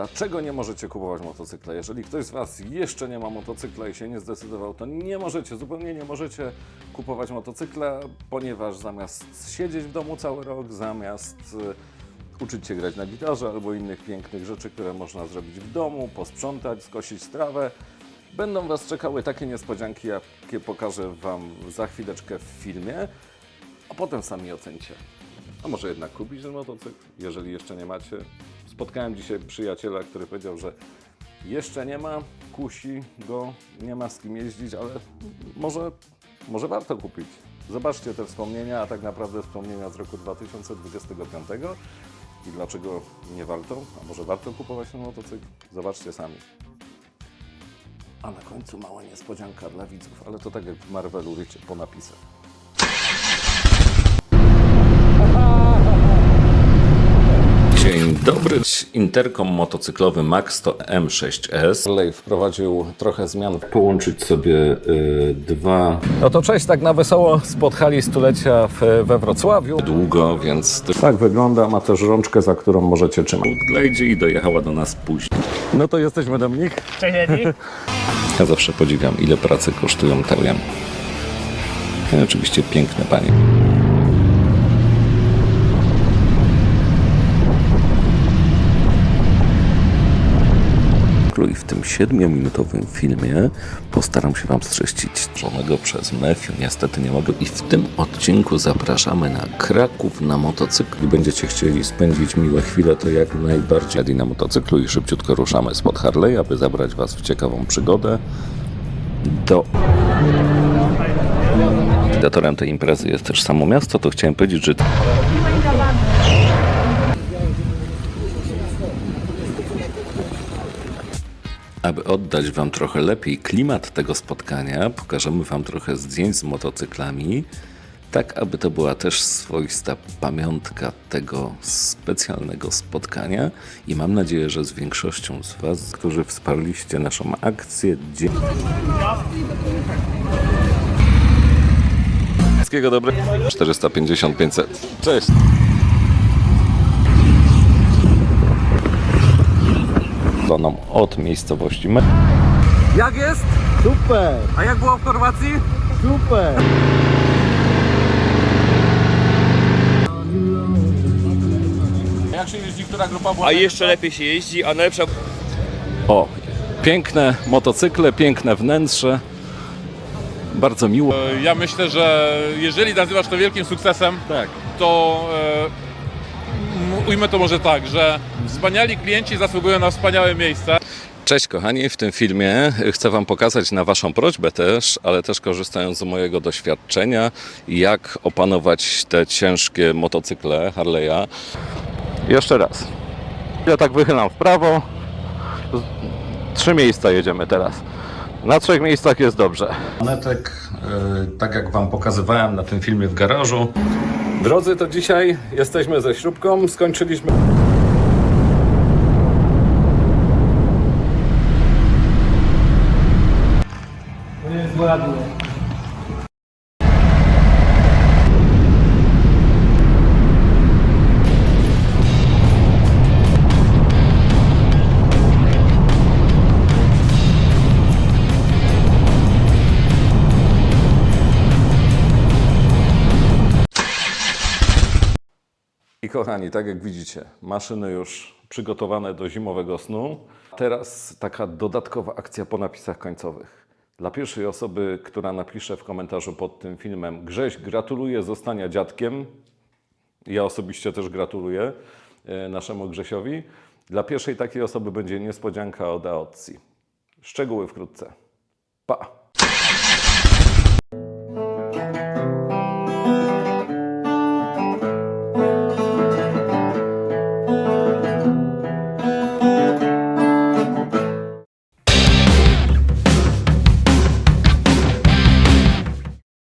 Dlaczego nie możecie kupować motocykla? Jeżeli ktoś z Was jeszcze nie ma motocykla i się nie zdecydował, to nie możecie, zupełnie nie możecie kupować motocykla, ponieważ zamiast siedzieć w domu cały rok, zamiast e, uczyć się grać na gitarze albo innych pięknych rzeczy, które można zrobić w domu, posprzątać, skosić trawę, będą Was czekały takie niespodzianki, jakie pokażę Wam za chwileczkę w filmie, a potem sami ocencie. A może jednak kupić ten motocykl, jeżeli jeszcze nie macie. Spotkałem dzisiaj przyjaciela, który powiedział, że jeszcze nie ma, kusi go, nie ma z kim jeździć, ale może, może warto kupić. Zobaczcie te wspomnienia, a tak naprawdę wspomnienia z roku 2025 i dlaczego nie warto, a może warto kupować ten motocykl. Zobaczcie sami. A na końcu mała niespodzianka dla widzów, ale to tak jak w Marvelu, wiecie, po napisach. Dzień dobry. Interkom motocyklowy Max to M6S. Kolej wprowadził trochę zmian. Połączyć sobie y, dwa. No to cześć, tak na wesoło spod hali stulecia w, we Wrocławiu. Długo, więc tak wygląda. Ma też rączkę, za którą możecie trzymać. Glejdzie i dojechała do nas później. No to jesteśmy Dominik. Cześć. Ja zawsze podziwiam, ile pracy kosztują te I oczywiście piękne panie. Tym siedmiominutowym filmie postaram się Wam streścić żonego przez Mefiu. Niestety nie mogę. I w tym odcinku zapraszamy na Kraków na motocyklu. Będziecie chcieli spędzić miłe chwile, to jak najbardziej na motocyklu i szybciutko ruszamy spod Harley, aby zabrać Was w ciekawą przygodę do Inicjatorem tej imprezy jest też samo miasto, to chciałem powiedzieć, że Aby oddać Wam trochę lepiej klimat tego spotkania, pokażemy Wam trochę zdjęć z motocyklami, tak aby to była też swoista pamiątka tego specjalnego spotkania i mam nadzieję, że z większością z Was, którzy wsparliście naszą akcję, dzie- Wszystkiego dobrego. 450, 500. Cześć. Od miejscowości Jak jest? Super, A jak było w Chorwacji? super. Jak się jeździ, która grupa była? A jeszcze lepiej się jeździ, a najlepsza O, piękne motocykle, piękne wnętrze. Bardzo miło. Ja myślę, że jeżeli nazywasz to wielkim sukcesem, Tak. to e, ujmę to może tak, że wspaniali klienci zasługują na wspaniałe miejsce. Cześć kochani, w tym filmie chcę Wam pokazać na Waszą prośbę też, ale też korzystając z mojego doświadczenia, jak opanować te ciężkie motocykle Harley'a. Jeszcze raz. Ja tak wychylam w prawo. Trzy miejsca jedziemy teraz. Na trzech miejscach jest dobrze. Netek, tak jak Wam pokazywałem na tym filmie w garażu. Drodzy, to dzisiaj jesteśmy ze śrubką. Skończyliśmy. To jest ładnie. I kochani, tak jak widzicie, maszyny już przygotowane do zimowego snu. Teraz taka dodatkowa akcja po napisach końcowych. Dla pierwszej osoby, która napisze w komentarzu pod tym filmem Grześ, gratuluję zostania dziadkiem. Ja osobiście też gratuluję e, naszemu Grzesiowi. Dla pierwszej takiej osoby będzie niespodzianka od Aotsi. Szczegóły wkrótce. Pa!